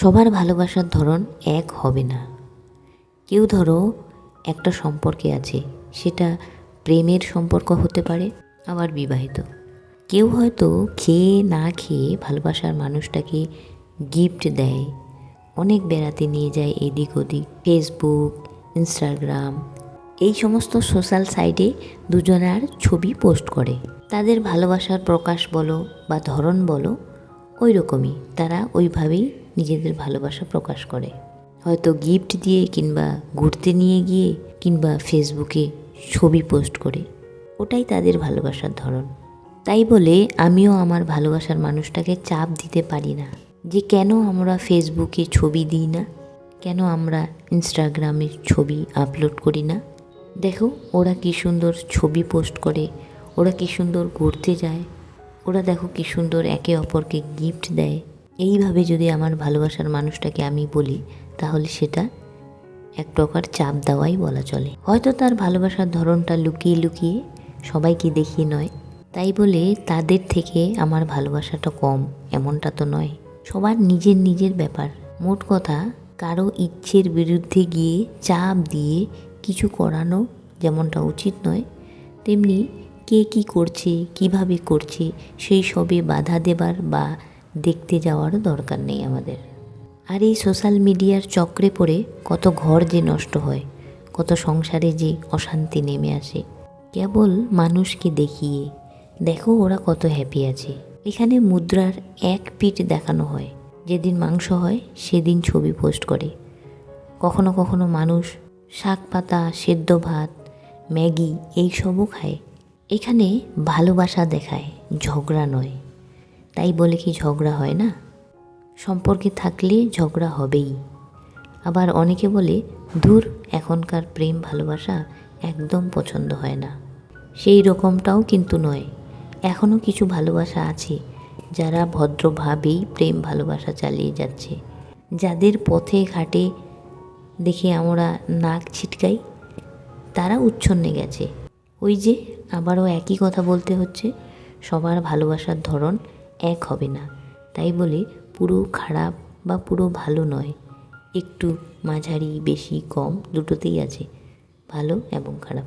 সবার ভালোবাসার ধরন এক হবে না। কেউ ধরো একটা সম্পর্কে আছে, সেটা প্রেমের সম্পর্ক হতে পারে, আবার বিবাহিত। কেউ হয়তো খেয়ে না খেয়ে ভালোবাসার মানুষটাকে গিফট দেয়, অনেক বেড়াতে নিয়ে যায় এদিক ওদিক ফেসবুক ইনস্টাগ্রাম এই সমস্ত সোশ্যাল সাইটে দুজনার ছবি পোস্ট করে। তাদের ভালোবাসার প্রকাশ বলো বা ধরন বলো, ওই রকমই, তারা ওইভাবেই নিজেদের ভালোবাসা প্রকাশ করে। হয়তো গিফট দিয়ে কিংবা ঘুরতে নিয়ে গিয়ে কিংবা ফেসবুকে ছবি পোস্ট করে। ওটাই তাদের ভালোবাসার ধরন। তাই বলে আমিও আমার ভালোবাসার মানুষটাকে চাপ দিতে পারি না। যে কেন আমরা ফেসবুকে ছবি দিই না? কেন আমরা ইনস্টাগ্রামে ছবি আপলোড করি না? দেখো, ওরা কি সুন্দর ছবি পোস্ট করে, ওরা কি সুন্দর ঘুরতে যায়, ওরা দেখো কি সুন্দর একে অপরকে গিফট দেয়। এইভাবে যদি আমার ভালোবাসার মানুষটাকে আমি বলি, তাহলে সেটা এক প্রকার চাপ দেওয়াই বলা চলে। হয়তো তার ভালোবাসার ধরনটা লুকিয়ে লুকিয়ে সবাইকে দেখিয়ে নয়, তাই বলে তাদের থেকে আমার ভালোবাসাটা কম, এমনটা তো নয়। সবার নিজের নিজের ব্যাপার। মোট কথা, কারও ইচ্ছের বিরুদ্ধে গিয়ে চাপ দিয়ে কিছু করানো যেমনটা উচিত নয়, তেমনি কে কি করছে, কীভাবে করছে, সেই সবে বাধা দেবার বা দেখতে যাওয়ারও দরকার নেই আমাদের। আর এই সোশ্যাল মিডিয়ার চক্রে পড়ে কত ঘর যে নষ্ট হয়, কত সংসারে যে অশান্তি নেমে আসে। কেবল মানুষকে দেখিয়ে, দেখো ওরা কত হ্যাপি আছে। এখানে মুদ্রার এক পিঠ দেখানো হয়, যেদিন মাংস হয় সেদিন ছবি পোস্ট করে। কখনো কখনো মানুষ শাক পাতা, সেদ্ধ ভাত, ম্যাগি এইসবও খায়। এখানে ভালোবাসা দেখায়, ঝগড়া নয়। তাই বলে কি ঝগড়া হয় না? সম্পর্কে থাকলে ঝগড়া হবেই। আবার অনেকে বলে দূর এখনকার প্রেম ভালোবাসা একদম পছন্দ হয় না। সেই রকমটাও কিন্তু নয়। এখনও কিছু ভালোবাসা আছে, যারা ভদ্রভাবেই প্রেম ভালোবাসা চালিয়ে যাচ্ছে। যাদের পথে ঘাটে দেখে আমরা নাক ছিটকাই, তারা উচ্ছন্নে গেছে। ওই যে, আবারও একই কথা বলতে হচ্ছে, সবার ভালোবাসার ধরন এক হবে না। তাই বলে পুরো খারাপ বা পুরো ভালো নয়। একটু মাঝারি, বেশি, কম দুটোতেই আছে। ভালো এবং খারাপ।